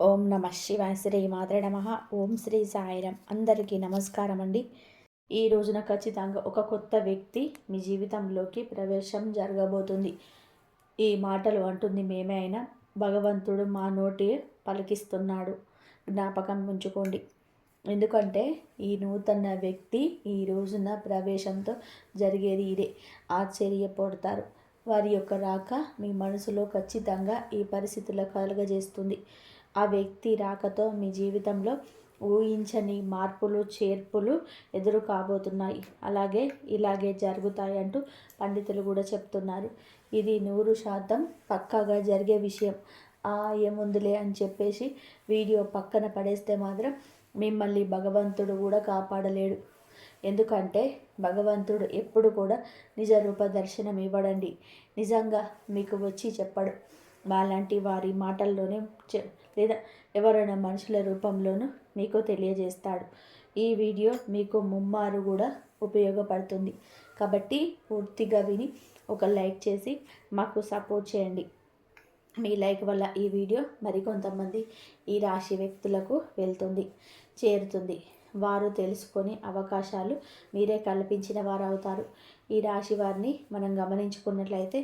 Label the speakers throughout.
Speaker 1: ఓం నమ శివాయ శ్రీ మాత్ర నమ ఓం శ్రీ సాయిరం అందరికీ నమస్కారం అండి. ఈ రోజున ఖచ్చితంగా ఒక కొత్త వ్యక్తి మీ జీవితంలోకి ప్రవేశం జరగబోతుంది. ఈ మాటలు అంటుంది మేమే అయినా భగవంతుడు మా నోటి పలికిస్తున్నాడు. జ్ఞాపకం ఉంచుకోండి. ఎందుకంటే ఈ నూతన వ్యక్తి ఈ రోజున ప్రవేశంతో జరిగేది ఇదే. ఆశ్చర్యపడతారు. వారి యొక్క రాక మీ మనసులో ఖచ్చితంగా ఈ పరిస్థితులు కలుగజేస్తుంది. ఆ వ్యక్తి రాకతో మీ జీవితంలో ఊహించని మార్పులు చేర్పులు ఎదురు కాబోతున్నాయి. అలాగే ఇలాగే జరుగుతాయి అంటూ పండితులు కూడా చెప్తున్నారు. ఇది నూరు శాతం పక్కాగా జరిగే విషయం. ఆ అని చెప్పేసి వీడియో పక్కన పడేస్తే మాత్రం మిమ్మల్ని భగవంతుడు కూడా కాపాడలేడు. ఎందుకంటే భగవంతుడు ఎప్పుడు కూడా నిజ రూప దర్శనం ఇవ్వడండి. నిజంగా మీకు వచ్చి చెప్పడు. మాలాంటి వారి మాటల్లోనే లేదా ఎవరైనా మనుషుల రూపంలోనూ మీకు తెలియజేస్తాడు. ఈ వీడియో మీకు ముమ్మారు కూడా ఉపయోగపడుతుంది. కాబట్టి పూర్తిగా విని ఒక లైక్ చేసి మాకు సపోర్ట్ చేయండి. మీ లైక్ వల్ల ఈ వీడియో మరికొంతమంది ఈ రాశి వ్యక్తులకు వెళ్తుంది చేరుతుంది. వారు తెలుసుకొని అవకాశాలు మీరే కల్పించిన వారు అవుతారు ఈ రాశి వారిని మనం గమనించుకున్నట్లయితే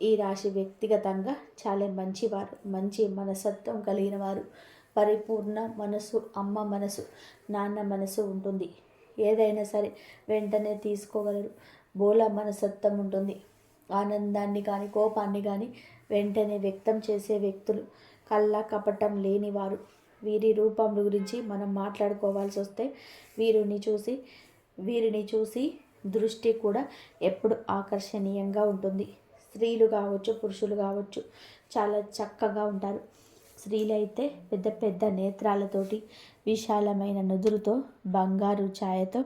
Speaker 1: ఈ రాశి వ్యక్తిగతంగా చాలా మంచివారు మంచి మనసత్వం కలిగిన వారు పరిపూర్ణ మనసు అమ్మ మనసు నాన్న మనసు ఉంటుంది. ఏదైనా సరే వెంటనే తీసుకోగలరు. బోల మనసత్వం ఉంటుంది. ఆనందాన్ని కానీ కోపాన్ని కానీ వెంటనే వ్యక్తం చేసే వ్యక్తులు కళ్ళ కపటం లేనివారు. వీరి రూపం గురించి మనం మాట్లాడుకోవాల్సి వస్తే వీరిని చూసి వీరిని చూసి దృష్టి కూడా ఎప్పుడు ఆకర్షణీయంగా ఉంటుంది. స్త్రీలు కావచ్చు పురుషులు కావచ్చు చాలా చక్కగా ఉంటారు. స్త్రీలైతే పెద్ద పెద్ద నేత్రాలతోటి విశాలమైన నుదురుతో బంగారు ఛాయతో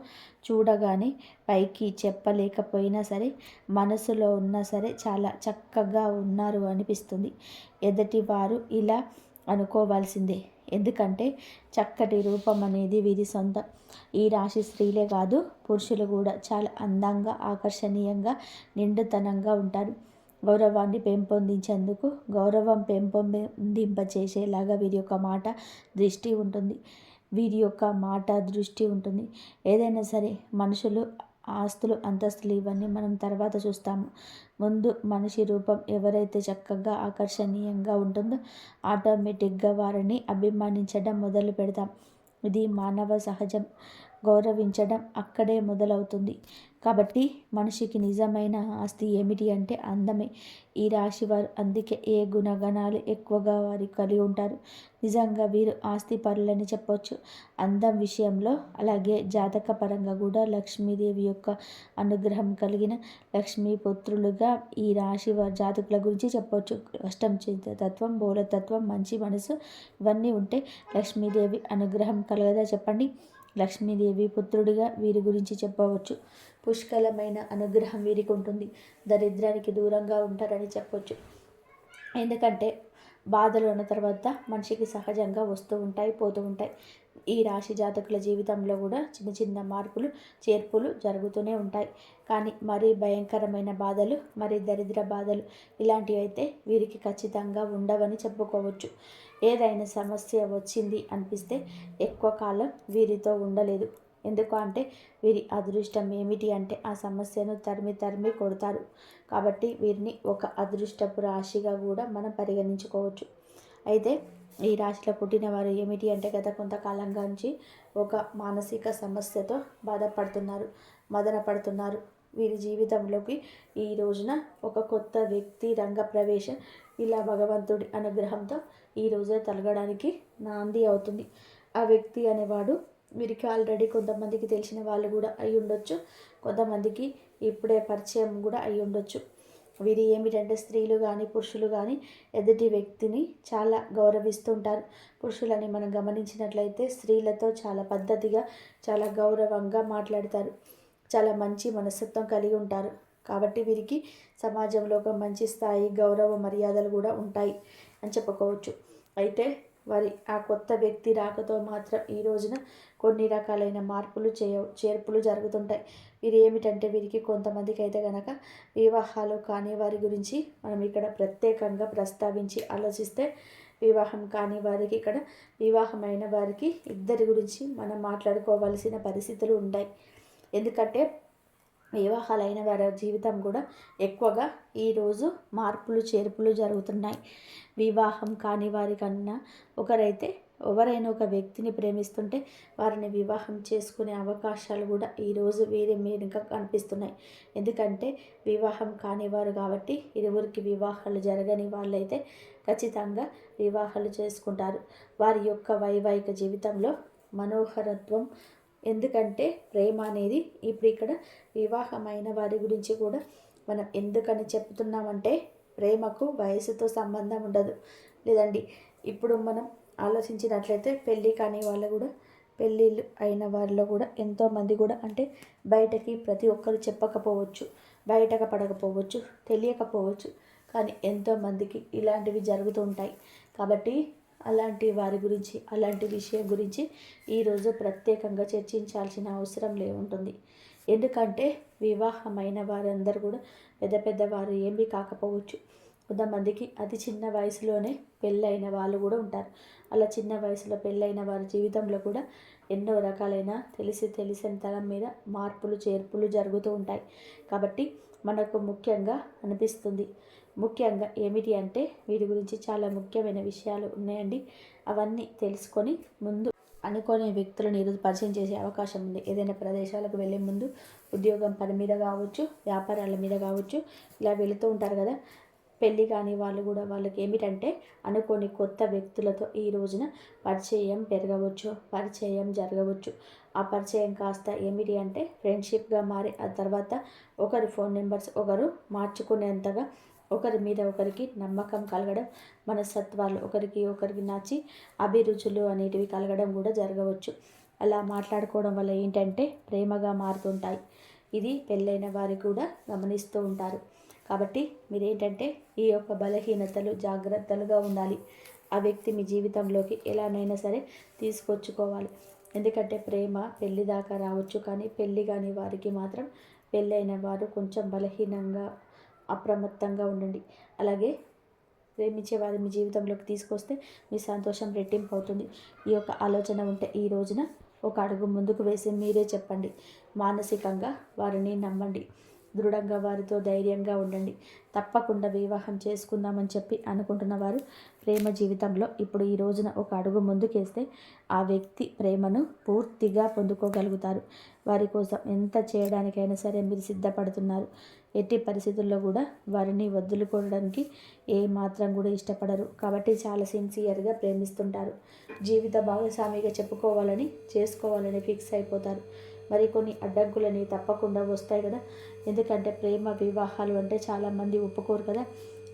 Speaker 1: చూడగానే పైకి చెప్పలేకపోయినా సరే మనసులో ఉన్నా సరే చాలా చక్కగా ఉన్నారు అనిపిస్తుంది. ఎదటి వారు ఇలా అనుకోవాల్సిందే. ఎందుకంటే చక్కటి రూపం అనేది వీరి సొంతం. ఈ రాశి స్త్రీలే కాదు పురుషులు కూడా చాలా అందంగా ఆకర్షణీయంగా నిండుతనంగా ఉంటారు. గౌరవాన్ని పెంపొందించేందుకు గౌరవం పెంపొందింపచేసేలాగా వీరి యొక్క మాట దృష్టి ఉంటుంది. వీరి యొక్క మాట దృష్టి ఉంటుంది. ఏదైనా సరే మనుషులు ఆస్తులు అంతస్తులు ఇవన్నీ మనం తర్వాత చూస్తాము. ముందు మనిషి రూపం ఎవరైతే చక్కగా ఆకర్షణీయంగా ఉంటుందో ఆటోమేటిక్గా వారిని అభిమానించడం మొదలు పెడతాం. ఇది మానవ సహజం. గౌరవించడం అక్కడే మొదలవుతుంది. కాబట్టి మనిషికి నిజమైన ఆస్తి ఏమిటి అంటే అందమే. ఈ రాశి వారు అందుకే ఏ గుణగణాలు ఎక్కువగా వారు కలిగి ఉంటారు. నిజంగా వీరు ఆస్తి పరులని చెప్పవచ్చు అందం విషయంలో అలాగే జాతక పరంగా కూడా లక్ష్మీదేవి యొక్క అనుగ్రహం కలిగిన లక్ష్మీ పుత్రులుగా ఈ రాశి వారి జాతకుల గురించి చెప్పవచ్చు కష్టం తత్వం బోలతత్వం మంచి మనసు ఇవన్నీ ఉంటే లక్ష్మీదేవి అనుగ్రహం కలగదా చెప్పండి. లక్ష్మీదేవి పుత్రుడిగా వీరి గురించి చెప్పవచ్చు. పుష్కలమైన అనుగ్రహం వీరికి ఉంటుంది. దరిద్రానికి దూరంగా ఉంటారని చెప్పవచ్చు ఎందుకంటే బాధలు ఉన్న తర్వాత మనిషికి సహజంగా వస్తూ ఉంటాయి పోతూ ఉంటాయి. ఈ రాశి జాతకుల జీవితంలో కూడా చిన్న చిన్న మార్పులు చేర్పులు జరుగుతూనే ఉంటాయి. కానీ మరీ భయంకరమైన బాధలు మరి దరిద్ర బాధలు ఇలాంటివి అయితే వీరికి ఖచ్చితంగా ఉండవని చెప్పుకోవచ్చు. ఏదైనా సమస్య వచ్చింది అనిపిస్తే ఎక్కువ కాలం వీరితో ఉండలేదు. ఎందుకు అంటే వీరి అదృష్టం ఏమిటి అంటే ఆ సమస్యను తరిమి తరిమి కొడతారు. కాబట్టి వీరిని ఒక అదృష్టపు రాశిగా కూడా మనం పరిగణించుకోవచ్చు. అయితే ఈ రాశిలో పుట్టిన వారు ఏమిటి అంటే గత కొంతకాలంగా నుంచి ఒక మానసిక సమస్యతో బాధపడుతున్నారు మదన పడుతున్నారు వీరి జీవితంలోకి ఈ రోజున ఒక కొత్త వ్యక్తి రంగ ప్రవేశం ఇలా భగవంతుడి అనుగ్రహంతో ఈ రోజే తలగడానికి నాంది అవుతుంది. ఆ వ్యక్తి అనేవాడు వీరికి ఆల్రెడీ కొంతమందికి తెలిసిన వాళ్ళు కూడా అయి ఉండొచ్చు. కొంతమందికి ఇప్పుడే పరిచయం కూడా అయి ఉండొచ్చు. వీరి ఏమిటంటే స్త్రీలు కానీ పురుషులు కానీ ఎదుటి వ్యక్తిని చాలా గౌరవిస్తుంటారు. పురుషులని మనం గమనించినట్లయితే స్త్రీలతో చాలా పద్ధతిగా చాలా గౌరవంగా మాట్లాడతారు. చాలా మంచి మనస్తత్వం కలిగి ఉంటారు. కాబట్టి వీరికి సమాజంలో ఒక మంచి స్థాయి గౌరవ మర్యాదలు కూడా ఉంటాయి అని చెప్పుకోవచ్చు. అయితే వారి ఆ కొత్త వ్యక్తి రాకతో మాత్రం ఈ రోజున కొన్ని రకాలైన మార్పులు చేయ చేర్పులు జరుగుతుంటాయి. వీరు ఏమిటంటే వీరికి కొంతమందికి అయితే కనుక వివాహాలు కాని వారి గురించి మనం ఇక్కడ ప్రత్యేకంగా ప్రస్తావించి ఆలోచిస్తే వివాహం కాని వారికి ఇక్కడ వివాహమైన వారికి ఇద్దరి గురించి మనం మాట్లాడుకోవాల్సిన పరిస్థితులు ఉంటాయి. ఎందుకంటే వివాహాలైన వారి జీవితం కూడా ఎక్కువగా ఈరోజు మార్పులు చేర్పులు జరుగుతున్నాయి. వివాహం కాని వారికన్నా ఒకరైతే ఎవరైనా ఒక వ్యక్తిని ప్రేమిస్తుంటే వారిని వివాహం చేసుకునే అవకాశాలు కూడా ఈరోజు వీరి మీదుగా కనిపిస్తున్నాయి. ఎందుకంటే వివాహం కానివారు కాబట్టి ఇరువురికి వివాహాలు జరగని వాళ్ళైతే ఖచ్చితంగా వివాహాలు చేసుకుంటారు. వారి యొక్క వైవాహిక జీవితంలో మనోహరత్వం ఎందుకంటే ప్రేమ అనేది ఇప్పుడు ఇక్కడ వివాహమైన వారి గురించి కూడా మనం ఎందుకని చెప్తున్నామంటే ప్రేమకు వయసుతో సంబంధం ఉండదు. లేదండి ఇప్పుడు మనం ఆలోచించినట్లయితే పెళ్ళి కాని వాళ్ళు కూడా పెళ్ళిళ్ళు అయిన వారిలో కూడా ఎంతోమంది కూడా అంటే బయటకి ప్రతి ఒక్కరు చెప్పకపోవచ్చు బయటకు పడకపోవచ్చు తెలియకపోవచ్చు. కానీ ఎంతోమందికి ఇలాంటివి జరుగుతూ ఉంటాయి. కాబట్టి అలాంటి వారి గురించి అలాంటి విషయం గురించి ఈరోజు ప్రత్యేకంగా చర్చించాల్సిన అవసరం లేవుంటుంది. ఎందుకంటే వివాహమైన వారందరూ కూడా పెద్ద పెద్దవారు ఏమీ కాకపోవచ్చు. కొంతమందికి అతి చిన్న వయసులోనే పెళ్ళైన వాళ్ళు కూడా ఉంటారు. అలా చిన్న వయసులో పెళ్ళైన వారి జీవితంలో కూడా ఎన్నో రకాలైన తెలిసి తెలిసిన తరం మీద మార్పులు చేర్పులు జరుగుతూ ఉంటాయి. కాబట్టి మనకు ముఖ్యంగా అనిపిస్తుంది ముఖ్యంగా ఏమిటి అంటే వీటి గురించి చాలా ముఖ్యమైన విషయాలు ఉన్నాయండి. అవన్నీ తెలుసుకొని ముందు అనుకోని వ్యక్తులను ఈరోజు పరిచయం చేసే అవకాశం ఉంది. ఏదైనా ప్రదేశాలకు వెళ్ళే ముందు ఉద్యోగం పని మీద కావచ్చు వ్యాపారాల మీద కావచ్చు ఇలా వెళుతూ ఉంటారు కదా. పెళ్ళి కాని వాళ్ళు కూడా వాళ్ళకి ఏమిటంటే అనుకోని కొత్త వ్యక్తులతో ఈ రోజున పరిచయం పెరగవచ్చు పరిచయం జరగవచ్చు. ఆ పరిచయం కాస్త ఏమిటి అంటే ఫ్రెండ్షిప్గా మారి ఆ తర్వాత ఒకరి ఫోన్ నెంబర్స్ ఒకరు మార్చుకునేంతగా ఒకరి మీద ఒకరికి నమ్మకం కలగడం మనస్తత్వాలు ఒకరికి ఒకరికి నచ్చి అభిరుచులు అనేటివి కలగడం కూడా జరగవచ్చు. అలా మాట్లాడుకోవడం వల్ల ఏంటంటే ప్రేమగా మారుతుంటాయి. ఇది పెళ్ళైన వారు కూడా గమనిస్తూ ఉంటారు. కాబట్టి మీరేంటంటే ఈ యొక్క బలహీనతలు జాగ్రత్తలుగా ఉండాలి. ఆ వ్యక్తి మీ జీవితంలోకి ఎలానైనా సరే తీసుకొచ్చుకోవాలి. ఎందుకంటే ప్రేమ పెళ్ళి దాకా రావచ్చు కానీ పెళ్ళి కాని వారికి మాత్రం పెళ్ళైన వారు కొంచెం బలహీనంగా అప్రమత్తంగా ఉండండి. అలాగే ప్రేమించే వారి మీ జీవితంలోకి తీసుకొస్తే మీ సంతోషం రెట్టింపు అవుతుంది. ఈ యొక్క ఆలోచన ఉంటే ఈ రోజున ఒక అడుగు ముందుకు వేసి మీరే చెప్పండి. మానసికంగా వారిని నమ్మండి. దృఢంగా వారితో ధైర్యంగా ఉండండి. తప్పకుండా వివాహం చేసుకుందామని చెప్పి అనుకుంటున్న వారు ప్రేమ జీవితంలో ఇప్పుడు ఈ రోజున ఒక అడుగు ముందుకేస్తే ఆ వ్యక్తి ప్రేమను పూర్తిగా పొందుకోగలుగుతారు. వారి కోసం ఎంత చేయడానికైనా సరే మీరు సిద్ధపడుతున్నారు. ఎట్టి పరిస్థితుల్లో కూడా వారిని వదులుకోవడానికి ఏ మాత్రం కూడా ఇష్టపడరు. కాబట్టి చాలా సిన్సియర్గా ప్రేమిస్తుంటారు. జీవిత భాగస్వామిగా చెప్పుకోవాలని చేసుకోవాలని ఫిక్స్ అయిపోతారు. మరి కొన్ని అడ్డంకులని తప్పకుండా వస్తాయి కదా. ఎందుకంటే ప్రేమ వివాహాలు అంటే చాలామంది ఒప్పుకోరు కదా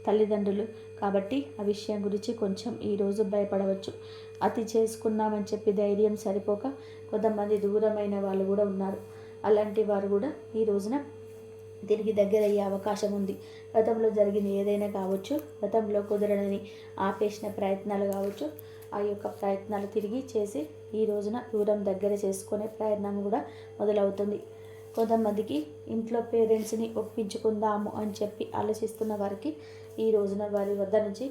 Speaker 1: తల్లిదండ్రులు. కాబట్టి ఆ విషయం గురించి కొంచెం ఈరోజు భయపడవచ్చు. అతి చేసుకున్నామని చెప్పి ధైర్యం సరిపోక కొంతమంది దూరమైన వాళ్ళు కూడా ఉన్నారు. అలాంటి వారు కూడా ఈ రోజున తిరిగి దగ్గర అయ్యే అవకాశం ఉంది. గతంలో జరిగింది ఏదైనా కావచ్చు గతంలో కుదరని ఆపేసిన ప్రయత్నాలు కావచ్చు ఆ యొక్క ప్రయత్నాలు తిరిగి చేసి ఈ రోజున దూరం దగ్గర చేసుకునే ప్రయత్నం కూడా మొదలవుతుంది. కొంతమందికి ఇంట్లో పేరెంట్స్ని ఒప్పించుకుందాము అని చెప్పి ఆలోచిస్తున్న వారికి ఈ రోజున వారి వద్ద నుంచి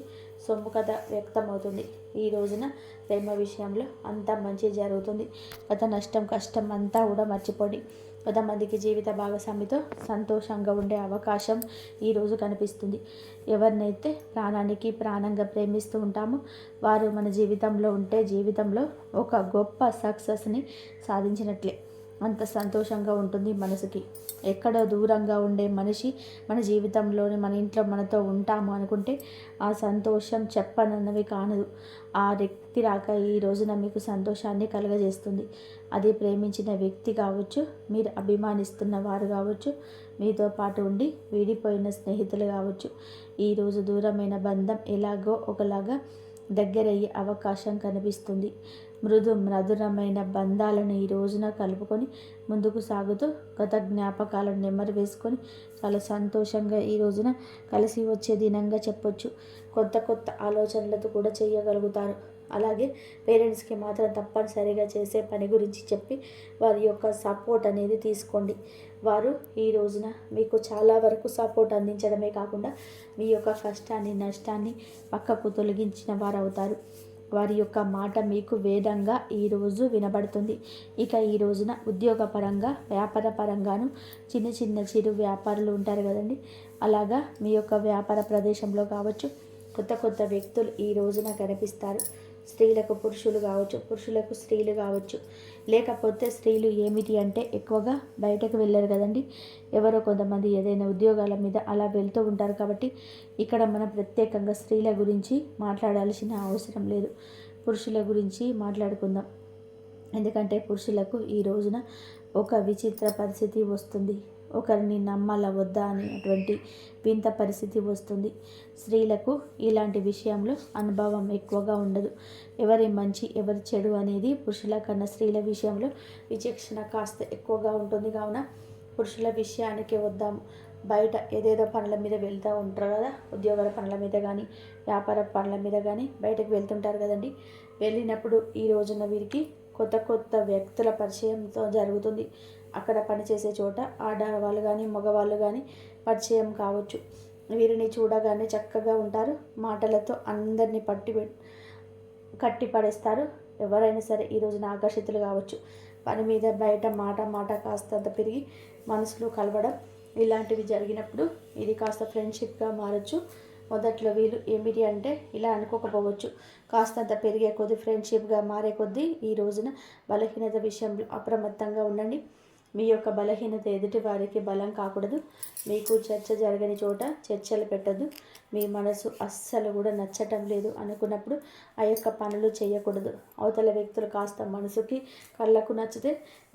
Speaker 1: సొమ్ము కథ వ్యక్తమవుతుంది. ఈ రోజున ప్రేమ విషయంలో అంతా మంచి జరుగుతుంది. గత నష్టం కష్టం అంతా కూడా మర్చిపోండి. కొంతమందికి జీవిత భాగస్వామితో సంతోషంగా ఉండే అవకాశం ఈరోజు కనిపిస్తుంది. ఎవరినైతే ప్రాణానికి ప్రాణంగా ప్రేమిస్తూ ఉంటామో వారు మన జీవితంలో ఉంటే జీవితంలో ఒక గొప్ప సక్సెస్ని సాధించినట్లే. అంత సంతోషంగా ఉంటుంది మనసుకి. ఎక్కడో దూరంగా ఉండే మనిషి మన జీవితంలోనే మన ఇంట్లో మనతో ఉంటాము అనుకుంటే ఆ సంతోషం చెప్పనన్నవి కానదు. ఆ వ్యక్తి రాక ఈ రోజున మీకు సంతోషాన్ని కలుగజేస్తుంది. అది ప్రేమించిన వ్యక్తి కావచ్చు మీరు అభిమానిస్తున్న వారు కావచ్చు మీతో పాటు ఉండి విడిపోయిన స్నేహితులు కావచ్చు. ఈరోజు దూరమైన బంధం ఎలాగో ఒకలాగా దగ్గరయ్యే అవకాశం కనిపిస్తుంది. మృదు మధురమైన బంధాలను ఈ రోజున కలుపుకొని ముందుకు సాగుతూ గత జ్ఞాపకాలను నెమ్మరు వేసుకొని చాలా సంతోషంగా ఈ రోజున కలిసి వచ్చే దినంగా చెప్పొచ్చు. కొత్త కొత్త ఆలోచనలతో కూడా చేయగలుగుతారు. అలాగే పేరెంట్స్కి మాత్రం తప్పనిసరిగా చేసే పని గురించి చెప్పి వారి యొక్క సపోర్ట్ అనేది తీసుకోండి. వారు ఈ రోజున మీకు చాలా వరకు సపోర్ట్ అందించడమే కాకుండా మీ యొక్క కష్టాన్ని నష్టాన్ని పక్కకు తొలగించిన వారు అవుతారు వారి యొక్క మాట మీకు వేదంగా ఈరోజు వినబడుతుంది. ఇక ఈ రోజున ఉద్యోగపరంగా వ్యాపార పరంగాను చిన్న చిన్న చిరు వ్యాపారులు ఉంటారు కదండి. అలాగా మీ యొక్క వ్యాపార ప్రదేశంలో కావచ్చు కొత్త కొత్త వ్యక్తులు ఈ రోజున కనిపిస్తారు. స్త్రీలకు పురుషులు కావచ్చు పురుషులకు స్త్రీలు కావచ్చు. లేకపోతే స్త్రీలు ఏమిటి అంటే ఎక్కువగా బయటకు వెళ్ళరు కదండి. ఎవరో కొంతమంది ఏదైనా ఉద్యోగాల మీద అలా వెళ్తూ ఉంటారు కాబట్టి ఇక్కడ మనం ప్రత్యేకంగా స్త్రీల గురించి మాట్లాడాల్సిన అవసరం లేదు. పురుషుల గురించి మాట్లాడుకుందాం. ఎందుకంటే పురుషులకు ఈ రోజున ఒక విచిత్ర పరిస్థితి వస్తుంది. ఒకరిని నమ్మాల వద్దా అనేటువంటి వింత పరిస్థితి వస్తుంది. స్త్రీలకు ఇలాంటి విషయంలో అనుభవం ఎక్కువగా ఉండదు. ఎవరి మంచి ఎవరి చెడు అనేది పురుషుల కన్నా స్త్రీల విషయంలో విచక్షణ కాస్త ఎక్కువగా ఉంటుంది. కావున పురుషుల విషయానికి వద్దాము. బయట ఏదేదో పనుల మీద వెళ్తూ ఉంటారు కదా ఉద్యోగాల పనుల మీద కానీ వ్యాపార పనుల మీద కానీ బయటకు వెళ్తుంటారు కదండి. వెళ్ళినప్పుడు ఈ రోజున వీరికి కొత్త కొత్త వ్యక్తుల పరిచయంతో జరుగుతుంది. అక్కడ పనిచేసే చోట ఆడవాళ్ళు కానీ మగవాళ్ళు కానీ పరిచయం కావచ్చు. వీరిని చూడగానే చక్కగా ఉంటారు. మాటలతో అందరినీ పట్టి కట్టి పడేస్తారు. ఎవరైనా సరే ఈ రోజున ఆకర్షితులు కావచ్చు. పని మీద బయట మాట మాట కాస్తంత పెరిగి మనసులో కలవడం ఇలాంటివి జరిగినప్పుడు ఇది కాస్త ఫ్రెండ్షిప్గా మారచ్చు. మొదట్లో వీళ్ళు ఏమిటి అంటే ఇలా అనుకోకపోవచ్చు. కాస్తంత పెరిగే కొద్ది ఫ్రెండ్షిప్గా మారే కొద్దీ ఈ రోజున బలహీనత విషయంలో అప్రమత్తంగా ఉండండి. మీ యొక్క బలహీనత ఎదుటి వారికి బలం కాకూడదు. మీకు చర్చ జరగని చోట చర్చలు పెట్టదు. మీ మనసు అస్సలు కూడా నచ్చటం లేదు అనుకున్నప్పుడు ఆ యొక్క పనులు చేయకూడదు. అవతల వ్యక్తులు కాస్త మనసుకి కళ్ళకు నచ్చితే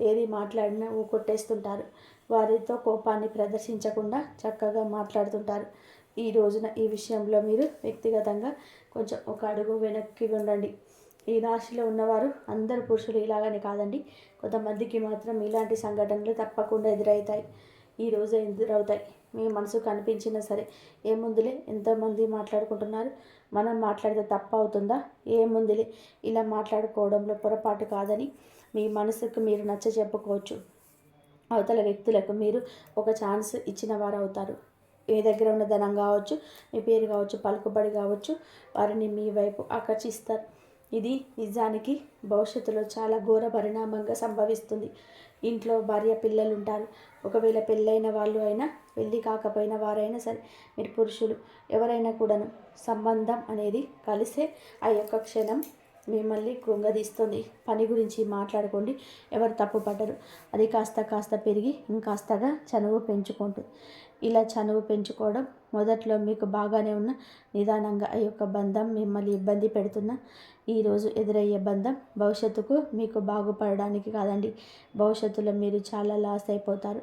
Speaker 1: ఏది మాట్లాడినా ఊకొట్టేస్తుంటారు. వారితో కోపాన్ని ప్రదర్శించకుండా చక్కగా మాట్లాడుతుంటారు. ఈ రోజున ఈ విషయంలో మీరు వ్యక్తిగతంగా కొంచెం ఒక అడుగు వెనక్కి ఉండండి. ఈ రాశిలో ఉన్నవారు అందరు పురుషులు ఇలాగని కాదండి. కొంతమందికి మాత్రం ఇలాంటి సంఘటనలు తప్పకుండా ఎదురవుతాయి. ఈరోజు ఎదురవుతాయి. మీ మనసు కనిపించినా సరే ఏముందిలే ఎంతోమంది మాట్లాడుకుంటున్నారు. మనం మాట్లాడితే తప్ప అవుతుందా? ఏముందిలే ఇలా మాట్లాడుకోవడంలో పొరపాటు కాదని మీ మనసుకు మీరు నచ్చ చెప్పుకోవచ్చు. అవతల వ్యక్తులకు మీరు ఒక ఛాన్స్ ఇచ్చిన వారు అవుతారు. మీ దగ్గర ఉన్న ధనం కావచ్చు మీ పేరు కావచ్చు పలుకుబడి కావచ్చు వారిని మీ వైపు ఆకర్షిస్తారు. ఇది నిజానికి భవిష్యత్తులో చాలా ఘోర పరిణామంగా సంభవిస్తుంది. ఇంట్లో భార్య పిల్లలు ఉంటారు ఒకవేళ పెళ్ళైన వాళ్ళు అయినా పెళ్ళి కాకపోయిన వారైనా సరే మీరు పురుషులు ఎవరైనా కూడాను సంబంధం అనేది కలిసే ఆ యొక్క క్షణం మిమ్మల్ని కృంగదీస్తుంది. పని గురించి మాట్లాడుకోండి. ఎవరు తప్పుపడ్డరు అది కాస్త కాస్త పెరిగి ఇంకాస్తగా చనువు పెంచుకుంటుంది. ఇలా చనువు పెంచుకోవడం మొదట్లో మీకు బాగానే ఉన్న నిదానంగా ఆ యొక్క బంధం మిమ్మల్ని ఇబ్బంది పెడుతున్న ఈరోజు ఎదురయ్యే బంధం భవిష్యత్తుకు మీకు బాగుపడడానికి కాదండి. భవిష్యత్తులో మీరు చాలా లాస్ అయిపోతారు.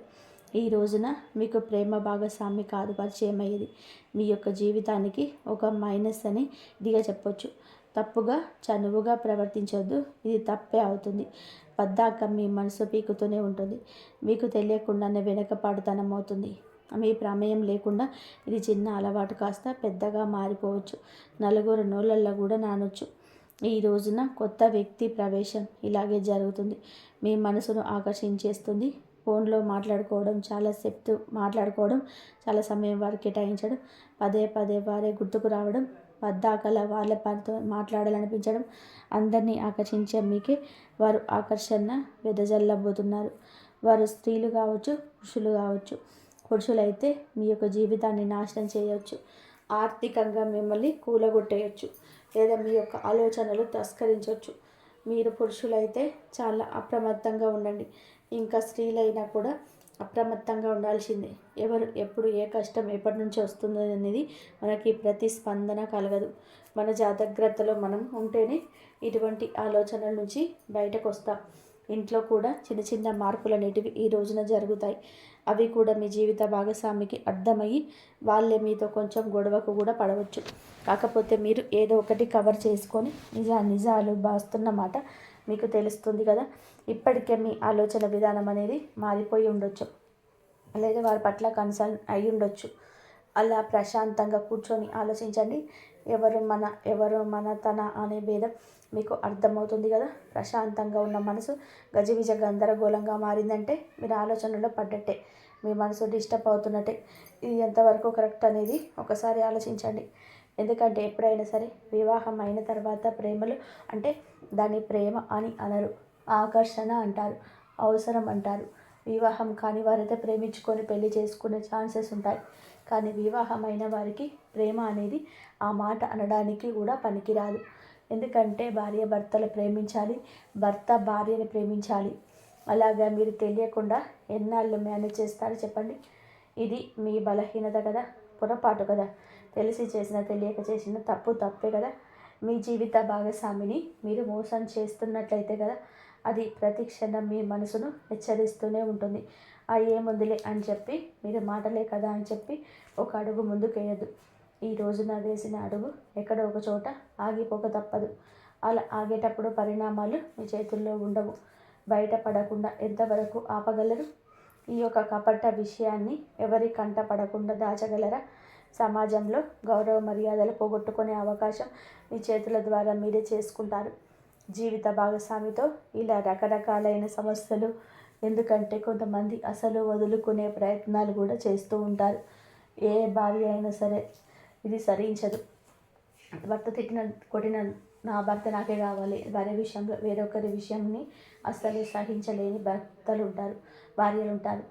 Speaker 1: ఈ రోజున మీకు ప్రేమ భాగస్వామి కాదు పరిచయం అయ్యేది. మీ యొక్క జీవితానికి ఒక మైనస్ అని ఇదిగా చెప్పొచ్చు. తప్పుగా చనువుగా ప్రవర్తించవద్దు ఇది తప్పే అవుతుంది. పద్దాక మీ మనసు పీకుతూనే ఉంటుంది. మీకు తెలియకుండానే వెనకపాటుతనం అవుతుంది. మీ ప్రమేయం లేకుండా ఇది చిన్న అలవాటు కాస్త పెద్దగా మారిపోవచ్చు. నలుగురు నోళ్ళల్లో కూడా నానొచ్చు. ఈ రోజున కొత్త వ్యక్తి ప్రవేశం ఇలాగే జరుగుతుంది. మీ మనసును ఆకర్షించేస్తుంది. ఫోన్లో మాట్లాడుకోవడం చాలా సేపు మాట్లాడుకోవడం చాలా సమయం వారు కేటాయించడం పదే పదే వారే గుర్తుకు రావడం పద్దాకల వాళ్ళ పనితో మాట్లాడాలనిపించడం అందరినీ ఆకర్షించే మీకే వారు ఆకర్షణ వెదజల్లబోతున్నారు. వారు స్త్రీలు కావచ్చు పురుషులు కావచ్చు. పురుషులైతే మీ యొక్క జీవితాన్ని నాశనం చేయవచ్చు ఆర్థికంగా మిమ్మల్ని కూలగొట్టేయచ్చు. లేదా మీ యొక్క ఆలోచనలు తస్కరించవచ్చు మీరు పురుషులైతే చాలా అప్రమత్తంగా ఉండండి. ఇంకా స్త్రీలైనా కూడా అప్రమత్తంగా ఉండాల్సిందే. ఎవరు ఎప్పుడు ఏ కష్టం ఎప్పటి నుంచి వస్తుందో అనేది మనకి ప్రతిస్పందన కలగదు. మన జాగ్రత్తలో మనం ఉంటేనే ఇటువంటి ఆలోచనల నుంచి బయటకు వస్తాం ఇంట్లో కూడా చిన్న చిన్న మార్పులు అనేటివి ఈ రోజున జరుగుతాయి. అవి కూడా మీ జీవిత భాగస్వామికి అర్థమయ్యి వాళ్ళే మీతో కొంచెం గొడవకు కూడా పడవచ్చు. కాకపోతే మీరు ఏదో ఒకటి కవర్ చేసుకొని నిజా నిజాలు బాస్తున్నమాట మీకు తెలుస్తుంది కదా. ఇప్పటికే మీ ఆలోచన విధానం అనేది మారిపోయి ఉండొచ్చు. లేదా వారి పట్ల కన్సర్న్ అయి ఉండొచ్చు. అలా ప్రశాంతంగా కూర్చొని ఆలోచించండి. ఎవరు మన ఎవరు మన తన అనే భేదం మీకు అర్థమవుతుంది కదా? ప్రశాంతంగా ఉన్న మనసు గజిబిజ గందరగోళంగా మారిందంటే మీరు ఆలోచనలో పడ్డట్టే. మీ మనసు డిస్టర్బ్ అవుతున్నట్టే. ఇది ఎంతవరకు కరెక్ట్ అనేది ఒకసారి ఆలోచించండి. ఎందుకంటే ఎప్పుడైనా సరే వివాహం అయిన తర్వాత ప్రేమలు అంటే దాన్ని ప్రేమ అని అనరు. ఆకర్షణ అంటారు. అవసరం అంటారు. వివాహం కాని వారైతే ప్రేమించుకొని పెళ్ళి చేసుకునే ఛాన్సెస్ ఉంటాయి. కానీ వివాహమైన వారికి ప్రేమ అనేది ఆ మాట అనడానికి కూడా పనికిరాదు. ఎందుకంటే భార్య భర్తలు ప్రేమించాలి భర్త భార్యని ప్రేమించాలి. అలాగా మీరు తెలియకుండా ఎన్నాళ్ళు మేనేజ్ చేస్తారు చెప్పండి. ఇది మీ బలహీనత కదా పొరపాటు కదా. తెలిసి చేసిన తెలియక చేసిన తప్పు తప్పే కదా. మీ జీవిత భాగస్వామిని మీరు మోసం చేస్తున్నట్లయితే కదా అది ప్రతి క్షణం మీ మనసును హెచ్చరిస్తూనే ఉంటుంది. ఆ ఏముందిలే అని చెప్పి మీరు మాటలే కదా అని చెప్పి ఒక అడుగు ముందుకేయద్దు. ఈ రోజున వేసిన అడుగు ఎక్కడో ఒక చోట ఆగిపోక తప్పదు. అలా ఆగేటప్పుడు పరిణామాలు మీ చేతుల్లో ఉండవు. బయటపడకుండా ఎంతవరకు ఆపగలరు? ఈ యొక్క కపట విషయాన్ని ఎవరి కంట పడకుండా దాచగలరా? సమాజంలో గౌరవ మర్యాదలు పోగొట్టుకునే అవకాశం మీ చేతుల ద్వారా మీరే చేసుకుంటారు. జీవిత భాగస్వామితో ఇలా రకరకాలైన సమస్యలు ఎందుకంటే కొంతమంది అసలు వదులుకునే ప్రయత్నాలు కూడా చేస్తూ ఉంటారు. ఏ భార్య అయినా సరే ఇది సరించదు. భర్త తిట్టిన కొట్టిన నా భర్త నాకే కావాలి. భార్య విషయంలో వేరొకరి విషయంని అస్సలు సహించలేని భర్తలు ఉంటారు భార్యలు ఉంటారు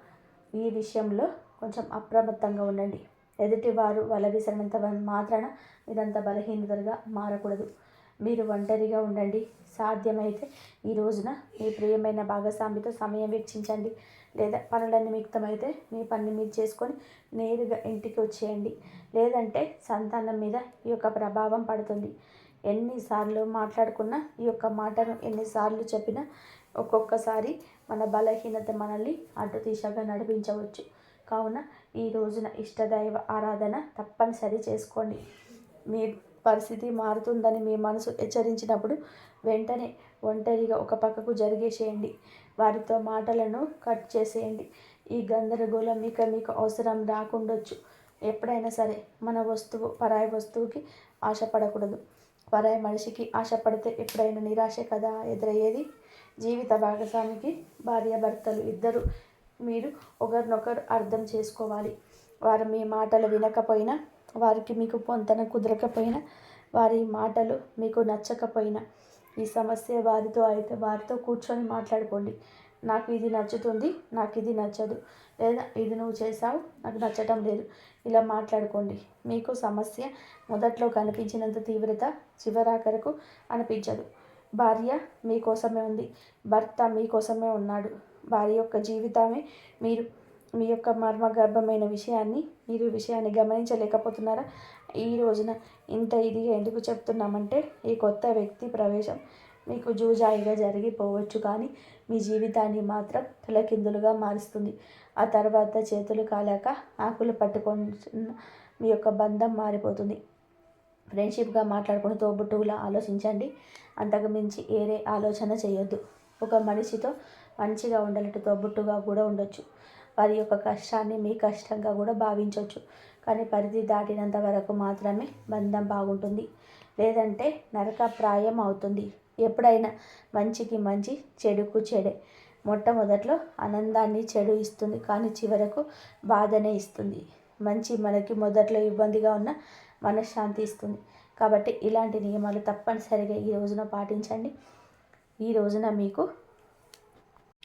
Speaker 1: ఈ విషయంలో కొంచెం అప్రమత్తంగా ఉండండి. ఎదుటివారు వల విసిరినంత మాత్రాన ఇదంతా బలహీనతలుగా మారకూడదు. మీరు ఒంటరిగా ఉండండి. సాధ్యమైతే ఈ రోజున మీ ప్రియమైన భాగస్వామితో సమయం వెచ్చించండి. లేదా పనుల నిమిత్తమైతే మీ పని మీరు చేసుకొని నేరుగా ఇంటికి వచ్చేయండి. లేదంటే సంతానం మీద ఈ యొక్క ప్రభావం పడుతుంది. ఎన్నిసార్లు మాట్లాడుకున్నా ఈ యొక్క మాటను ఎన్నిసార్లు చెప్పినా ఒక్కొక్కసారి మన బలహీనత మనల్ని అటు దిశగా నడిపించవచ్చు. కావున ఈ రోజున ఇష్టదైవ ఆరాధన తప్పనిసరి చేసుకోండి. మీ పరిస్థితి మారుతుందని మీ మనసు హెచ్చరించినప్పుడు వెంటనే ఒంటరిగా ఒక పక్కకు జరిగేసేయండి. వారితో మాటలను కట్ చేసేయండి. ఈ గందరగోళం ఇక మీకు అవసరం రాకుండొచ్చు. ఎప్పుడైనా సరే మన వస్తువు పరాయి వస్తువుకి ఆశపడకూడదు. పరాయి మనిషికి ఆశపడితే ఎప్పుడైనా నిరాశ కదా ఎదురయ్యేది? జీవిత భాగస్వామికి భార్యాభర్తలు ఇద్దరు మీరు ఒకరినొకరు అర్థం చేసుకోవాలి. వారు మీ మాటలు వినకపోయినా వారికి మీకు పొంతన కుదరకపోయినా వారి మాటలు మీకు నచ్చకపోయినా ఈ సమస్య వారితో అయితే వారితో కూర్చొని మాట్లాడుకోండి. నాకు ఇది నచ్చుతుంది నాకు ఇది నచ్చదు. లేదా ఇది నువ్వు చేసావు నాకు నచ్చటం లేదు. ఇలా మాట్లాడుకోండి. మీకు సమస్య మొదట్లో కనిపించినంత తీవ్రత చివరాఖరకు అనిపించదు. భార్య మీకోసమే ఉంది. భర్త మీకోసమే ఉన్నాడు. వారి యొక్క జీవితమే మీరు మీ యొక్క మర్మగర్భమైన విషయాన్ని మీరు విషయాన్ని గమనించలేకపోతున్నారా? ఈ రోజున ఇంత ఇదిగా ఎందుకు చెప్తున్నామంటే ఈ కొత్త వ్యక్తి ప్రవేశం మీకు జూజాయిగా జరిగిపోవచ్చు కానీ మీ జీవితాన్ని మాత్రం తొలకిందులుగా మారుస్తుంది. ఆ తర్వాత చేతులు కాలాక ఆకులు పట్టుకొని మీ యొక్క బంధం మారిపోతుంది. ఫ్రెండ్షిప్గా మాట్లాడుకుని తోబుట్టువులా ఆలోచించండి. అంతకు మించి ఏరే ఆలోచన చేయొద్దు. ఒక మనిషితో మంచిగా ఉండాలంటే తోబుట్టుగా కూడా ఉండొచ్చు. వారి యొక్క కష్టాన్ని మీ కష్టంగా కూడా భావించవచ్చు కానీ పరిధి దాటినంత వరకు మాత్రమే బంధం బాగుంటుంది. లేదంటే నరకప్రాయం అవుతుంది. ఎప్పుడైనా మంచికి మంచి చెడుకు చెడే. మొట్టమొదట్లో ఆనందాన్ని చెడు ఇస్తుంది. కానీ చివరకు బాధనే ఇస్తుంది. మంచి మనకి మొదట్లో ఇబ్బందిగా ఉన్న మనశ్శాంతి ఇస్తుంది. కాబట్టి ఇలాంటి నియమాలు తప్పనిసరిగా ఈ రోజున పాటించండి. ఈ రోజున మీకు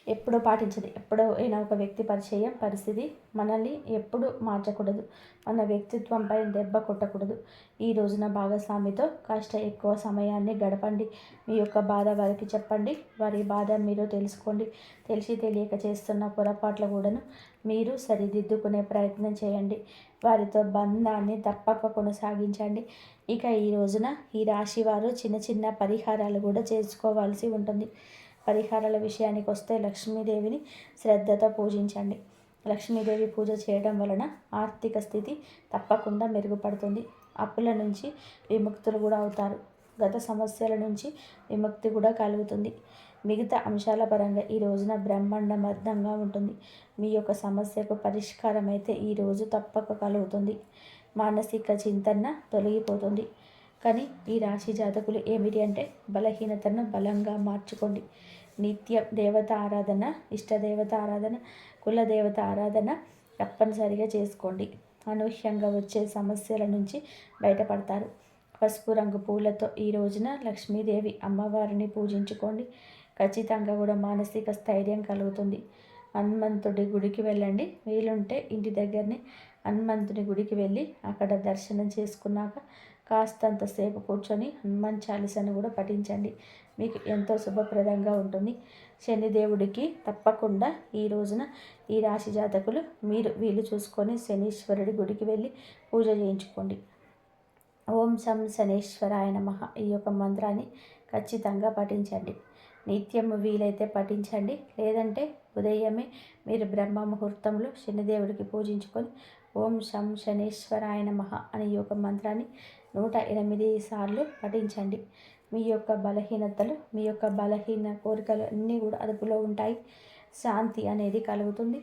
Speaker 1: ఎప్పుడో పాటించదు. ఎప్పుడో అయినా ఒక వ్యక్తి పరిచయం పరిస్థితి మనల్ని ఎప్పుడు మార్చకూడదు. మన వ్యక్తిత్వంపై దెబ్బ కొట్టకూడదు. ఈ రోజున భాగస్వామితో కాస్త ఎక్కువ సమయాన్ని గడపండి. మీ యొక్క బాధ వారికి చెప్పండి. వారి బాధ మీరు తెలుసుకోండి. తెలిసి తెలియక చేస్తున్న పొరపాట్ల కూడాను మీరు సరిదిద్దుకునే ప్రయత్నం చేయండి. వారితో బంధాన్ని తప్పక కొనసాగించండి. ఇక ఈ రోజున ఈ రాశి వారు చిన్న చిన్న పరిహారాలు కూడా చేసుకోవాల్సి ఉంటుంది. పరిహారాల విషయానికి వస్తే లక్ష్మీదేవిని శ్రద్ధతో పూజించండి. లక్ష్మీదేవి పూజ చేయడం వలన ఆర్థిక స్థితి తప్పకుండా మెరుగుపడుతుంది. అప్పుల నుంచి విముక్తులు కూడా అవుతారు. గత సమస్యల నుంచి విముక్తి కూడా కలుగుతుంది. మిగతా అంశాల పరంగా ఈ రోజున బ్రహ్మాండం అర్థంగా ఉంటుంది. మీ యొక్క సమస్యకు పరిష్కారం అయితే ఈరోజు తప్పక కలుగుతుంది. మానసిక చింతన తొలగిపోతుంది. కానీ ఈ రాశి జాతకులు ఏమిటి అంటే బలహీనతను బలంగా మార్చుకోండి. నిత్య దేవత ఆరాధన ఇష్టదేవత ఆరాధన కుల దేవత ఆరాధన తప్పనిసరిగా చేసుకోండి. అనూహ్యంగా వచ్చే సమస్యల నుంచి బయటపడతారు. పసుపు రంగు పూలతో ఈ రోజున లక్ష్మీదేవి అమ్మవారిని పూజించుకోండి. ఖచ్చితంగా కూడా మానసిక స్థైర్యం కలుగుతుంది. హనుమంతుడి గుడికి వెళ్ళండి. వీలుంటే ఇంటి దగ్గరనే హనుమంతుని గుడికి వెళ్ళి అక్కడ దర్శనం చేసుకున్నాక కాస్తంతసేపు కూర్చొని హనుమాన్ చాలీసాను కూడా పఠించండి. మీకు ఎంతో శుభప్రదంగా ఉంటుంది. శనిదేవుడికి తప్పకుండా ఈ రోజున ఈ రాశి జాతకులు మీరు వీలు చూసుకొని శనీశ్వరుడి గుడికి వెళ్ళి పూజ చేయించుకోండి. ఓం శం శనేశ్వరాయ నమ. ఈ యొక్క మంత్రాన్ని ఖచ్చితంగా పఠించండి. నిత్యం వీలైతే పఠించండి. లేదంటే ఉదయమే మీరు బ్రహ్మ ముహూర్తంలో శనిదేవుడికి పూజించుకొని ఓం శం శనేశ్వరాయ నమ అనే యొక్క మంత్రాన్ని నూట ఎనిమిది సార్లు పఠించండి. మీ యొక్క బలహీనతలు మీ యొక్క బలహీన కోరికలు అన్నీ కూడా అదుపులో ఉంటాయి. శాంతి అనేది కలుగుతుంది.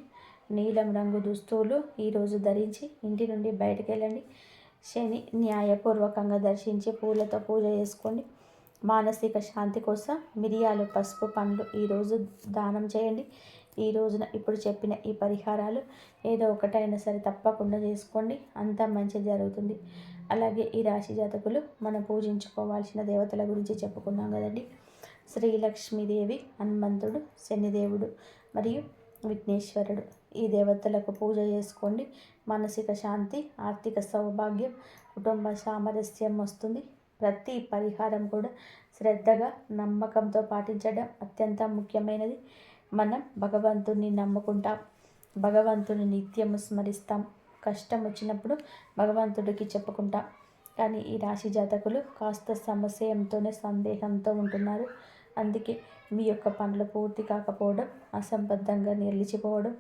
Speaker 1: నీలం రంగు దుస్తువులు ఈరోజు ధరించి ఇంటి నుండి బయటకు వెళ్ళండి. శని న్యాయపూర్వకంగా దర్శించి పూలతో పూజ చేసుకోండి. మానసిక శాంతి కోసం మిరియాలు పసుపు పండ్లు ఈరోజు దానం చేయండి. ఈ రోజున ఇప్పుడు చెప్పిన ఈ పరిహారాలు ఏదో ఒకటైనా సరే తప్పకుండా చేసుకోండి. అంతా మంచి జరుగుతుంది. అలాగే ఈ రాశి జాతకులు మనం పూజించుకోవాల్సిన దేవతల గురించి చెప్పుకున్నాం కదండి. శ్రీలక్ష్మీదేవి హనుమంతుడు శనిదేవుడు మరియు విఘ్నేశ్వరుడు. ఈ దేవతలకు పూజ చేసుకోండి. మానసిక శాంతి ఆర్థిక సౌభాగ్యం కుటుంబ సామరస్యం వస్తుంది. ప్రతి పరిహారం కూడా శ్రద్ధగా నమ్మకంతో పాటించడం అత్యంత ముఖ్యమైనది. మనం భగవంతుని నమ్ముకుంటాం. భగవంతుని నిత్యము స్మరిస్తాం. కష్టం వచ్చినప్పుడు భగవంతుడికి చెప్పుకుంటాం. కానీ ఈ రాశి జాతకులు కాస్త సమస్యంతోనే సందేహంతో ఉంటున్నారు. అందుకే మీ యొక్క పనులు పూర్తి కాకపోవడం అసంబద్ధంగా నిలిచిపోవడం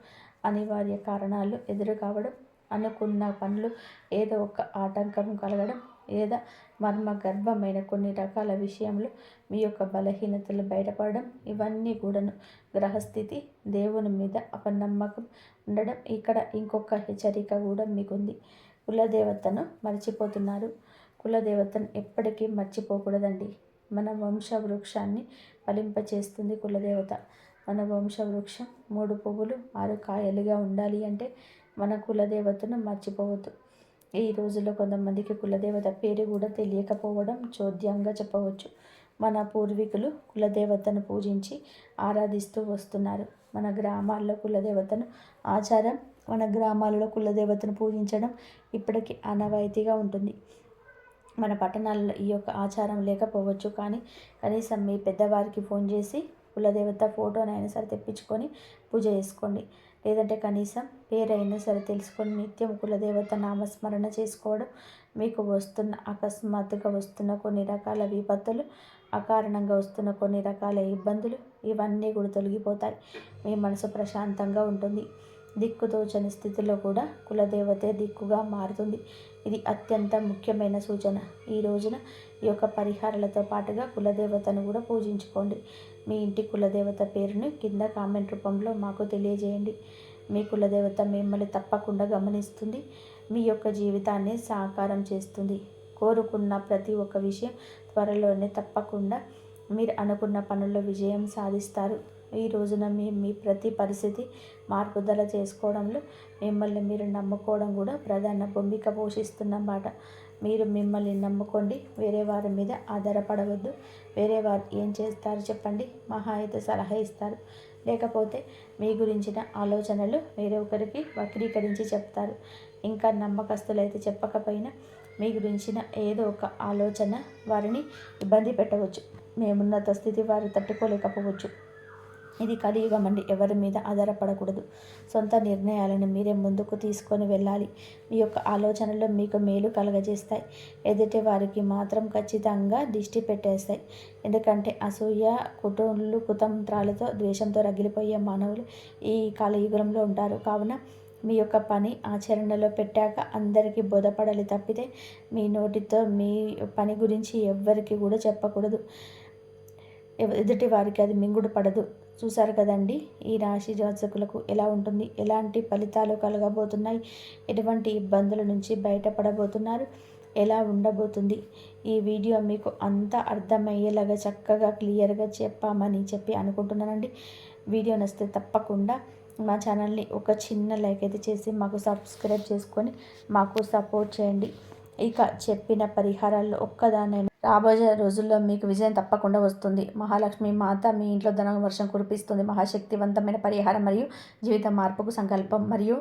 Speaker 1: అనివార్య కారణాలు ఎదురు కావడం అనుకున్న పనులు ఏదో ఒక ఆటంకం కలగడం లేదా మర్మ గర్భమైన కొన్ని రకాల విషయంలో మీ యొక్క బలహీనతలు బయటపడడం ఇవన్నీ కూడాను గ్రహస్థితి దేవుని మీద అపనమ్మకం ఉండడం. ఇక్కడ ఇంకొక హెచ్చరిక కూడా మీకుంది. కులదేవతను మర్చిపోతున్నారు. కులదేవతను ఎప్పటికీ మర్చిపోకూడదండి. మన వంశ వృక్షాన్ని ఫలింపచేస్తుంది కులదేవత. మన వంశ వృక్షం మూడు పువ్వులు ఆరు కాయలుగా ఉండాలి అంటే మన కులదేవతను మర్చిపోవద్దు. ఈ రోజుల్లో కొంతమందికి కులదేవత పేరు కూడా తెలియకపోవడం చోద్యంగా చెప్పవచ్చు. మన పూర్వీకులు కులదేవతను పూజించి ఆరాధిస్తూ వస్తున్నారు. మన గ్రామాల్లో కులదేవతను ఆచారం మన గ్రామాలలో కులదేవతను పూజించడం ఇప్పటికీ ఆనవాయితీగా ఉంటుంది. మన పట్టణాలలో ఈ యొక్క ఆచారం లేకపోవచ్చు. కానీ కనీసం మీ పెద్దవారికి ఫోన్ చేసి కులదేవత ఫోటోనైనా సరే తెప్పించుకొని పూజ చేసుకోండి. లేదంటే కనీసం పేరైనా సరే తెలుసుకొని నిత్యం కులదేవత నామస్మరణ చేసుకోవడం మీకు వస్తున్న అకస్మాత్తుగా వస్తున్న కొన్ని రకాల విపత్తులు అకారణంగా వస్తున్న కొన్ని రకాల ఇబ్బందులు ఇవన్నీ కూడా తొలగిపోతాయి. మీ మనసు ప్రశాంతంగా ఉంటుంది. దిక్కుతోచని స్థితిలో కూడా కులదేవతే దిక్కుగా మారుతుంది. ఇది అత్యంత ముఖ్యమైన సూచన. ఈ రోజున ఈ యొక్క పరిహారాలతో పాటుగా కులదేవతను కూడా పూజించుకోండి. మీ ఇంటి కులదేవత పేరును కింద కామెంట్ రూపంలో మాకు తెలియజేయండి. మీ కులదేవత మిమ్మల్ని తప్పకుండా గమనిస్తుంది. మీ యొక్క జీవితాన్ని సాకారం చేస్తుంది. కోరుకున్న ప్రతి ఒక్క విషయం త్వరలోనే తప్పకుండా మీరు అనుకున్న పనుల్లో విజయం సాధిస్తారు. ఈ రోజున మీ మీ ప్రతి పరిస్థితి మార్పుదల చేసుకోవడంలో మిమ్మల్ని మీరు నమ్ముకోవడం కూడా ప్రధాన భూమిక పోషిస్తున్నమాట. మీరు మిమ్మల్ని నమ్ముకోండి. వేరే వారి మీద ఆధారపడవద్దు. వేరే వారు ఏం చేస్తారు చెప్పండి. మహా అయితే సలహా ఇస్తారు. లేకపోతే మీ గురించిన ఆలోచనలు వేరే ఒకరికి వక్రీకరించి చెప్తారు. ఇంకా నమ్మకస్తులైతే చెప్పకపోయినా మీ గురించిన ఏదో ఒక ఆలోచన వారిని ఇబ్బంది పెట్టవచ్చు. మేమున్నత స్థితి వారు తట్టుకోలేకపోవచ్చు. ఇది కలియుగం అండి. ఎవరి మీద ఆధారపడకూడదు. సొంత నిర్ణయాలను మీరే ముందుకు తీసుకొని వెళ్ళాలి. మీ యొక్క ఆలోచనలు మీకు మేలు కలగజేస్తాయి. ఎదుటి వారికి మాత్రం ఖచ్చితంగా దిష్టి పెట్టేస్తాయి. ఎందుకంటే అసూయ కుటుంబాలు కుతంత్రాలతో ద్వేషంతో రగిలిపోయే మానవులు ఈ కాలయుగంలో ఉంటారు. కావున మీ యొక్క పని ఆచరణలో పెట్టాక అందరికీ బోధపడాలి తప్పితే మీ నోటితో మీ పని గురించి ఎవ్వరికి కూడా చెప్పకూడదు. ఎదుటి వారికి అది మింగుడు పడదు. చూసారు కదండి. ఈ రాశి జాతకులకు ఎలా ఉంటుంది? ఎలాంటి ఫలితాలు కలగబోతున్నాయి? ఎటువంటి ఇబ్బందుల నుంచి బయటపడబోతున్నారు? ఎలా ఉండబోతుంది? ఈ వీడియో మీకు అంత అర్థమయ్యేలాగా చక్కగా క్లియర్గా చెప్పామని చెప్పి అనుకుంటున్నానండి. వీడియో నచ్చితే తప్పకుండా మా ఛానల్ని ఒక చిన్న లైక్ అయితే చేసి మాకు సబ్స్క్రైబ్ చేసుకొని మాకు సపోర్ట్ చేయండి. ఇక చెప్పిన పరిహారాల్లో ఒక్కదానైనా రాబోయే రోజుల్లో మీకు విజయం తప్పకుండా వస్తుంది. మహాలక్ష్మి మాత మీ ఇంట్లో ధన వర్షం కురిపిస్తుంది. మహాశక్తివంతమైన పరిహారం మరియు జీవిత మార్పుకు సంకల్పం. మరియు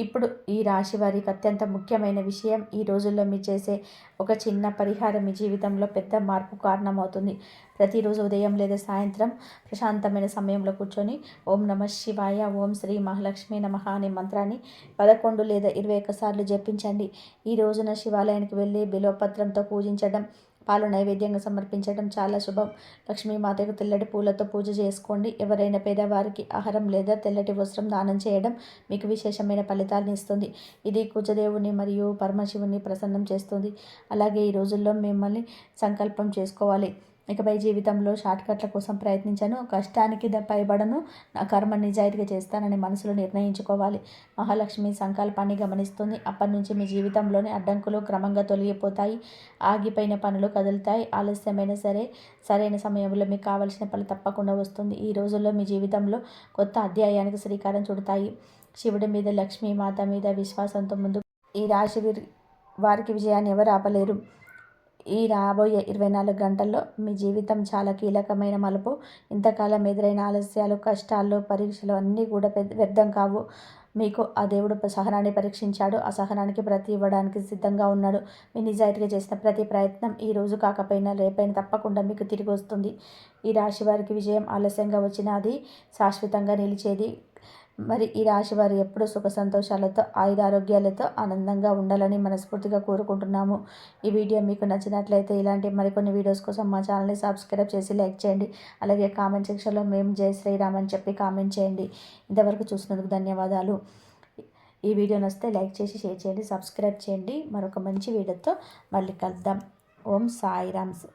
Speaker 1: ఇప్పుడు ఈ రాశి వారికి అత్యంత ముఖ్యమైన విషయం ఈ రోజుల్లో మీ చేసే ఒక చిన్న పరిహారం మీ జీవితంలో పెద్ద మార్పు కారణమవుతుంది. ప్రతిరోజు ఉదయం లేదా సాయంత్రం ప్రశాంతమైన సమయంలో కూర్చొని ఓం నమ శివాయ ఓం శ్రీ మహాలక్ష్మి నమ అనే మంత్రాన్ని పదకొండు లేదా ఇరవై ఒక్కసార్లు జపించండి. ఈ రోజున శివాలయానికి వెళ్ళి బిలోపత్రంతో పూజించడం పాలు నైవేద్యంగా సమర్పించడం చాలా శుభం. లక్ష్మీమాతకు తెల్లటి పూలతో పూజ చేసుకోండి. ఎవరైనా పేదవారికి ఆహారం లేదా తెల్లటి వస్త్రం దానం చేయడం మీకు విశేషమైన ఫలితాలను ఇస్తుంది. ఇది కుజదేవుని మరియు పరమశివుని ప్రసన్నం చేస్తుంది. అలాగే ఈ రోజుల్లో మిమ్మల్ని సంకల్పం చేసుకోవాలి. ఇకపై జీవితంలో షార్ట్కట్ల కోసం ప్రయత్నించాను. కష్టానికి పైబడను. నా కర్మ నిజాయితీగా చేస్తానని మనసులో నిర్ణయించుకోవాలి. మహాలక్ష్మి సంకల్పాన్ని గమనిస్తుంది. అప్పటి నుంచి మీ జీవితంలోని అడ్డంకులు క్రమంగా తొలగిపోతాయి. ఆగిపోయిన పనులు కదులుతాయి. ఆలస్యమైన సరే సరైన సమయంలో మీకు కావలసిన పని తప్పకుండా వస్తుంది. ఈ రోజుల్లో మీ జీవితంలో కొత్త అధ్యాయానికి శ్రీకారం చుడతాయి. శివుడి మీద లక్ష్మీ మాత మీద విశ్వాసంతో ముందు ఈ రాశి వారికి విజయాన్ని ఎవరు ఆపలేరు. ఈ రాబోయే ఇరవై నాలుగు గంటల్లో మీ జీవితం చాలా కీలకమైన మలుపు. ఇంతకాలం ఎదురైన ఆలస్యాలు కష్టాలు పరీక్షలు అన్నీ కూడా పెద్ద వ్యర్థం కావు. మీకు ఆ దేవుడు సహనాన్ని పరీక్షించాడు. ఆ సహనానికి ప్రతి ఇవ్వడానికి సిద్ధంగా ఉన్నాడు. మీ నిజాయితీగా చేసిన ప్రతి ప్రయత్నం ఈ రోజు కాకపోయినా రేపైనా తప్పకుండా మీకు తిరిగి వస్తుంది. ఈ రాశి వారికి విజయం ఆలస్యంగా వచ్చిన అది శాశ్వతంగా నిలిచేది. మరి ఈ రాశి వారు ఎప్పుడూ సుఖ సంతోషాలతో ఆయుధ ఆరోగ్యాలతో ఆనందంగా ఉండాలని మనస్ఫూర్తిగా కోరుకుంటున్నాము. ఈ వీడియో మీకు నచ్చినట్లయితే ఇలాంటి మరికొన్ని వీడియోస్ కోసం మా ఛానల్ని సబ్స్క్రైబ్ చేసి లైక్ చేయండి. అలాగే కామెంట్ సెక్షన్లో మేము జై శ్రీరామ్ అని చెప్పి కామెంట్ చేయండి. ఇంతవరకు చూసినందుకు ధన్యవాదాలు. ఈ వీడియో నచ్చితే లైక్ చేసి షేర్ చేయండి సబ్స్క్రైబ్ చేయండి. మరొక మంచి వీడియోతో మళ్ళీ కలుద్దాం. ఓం సాయిరామ్స్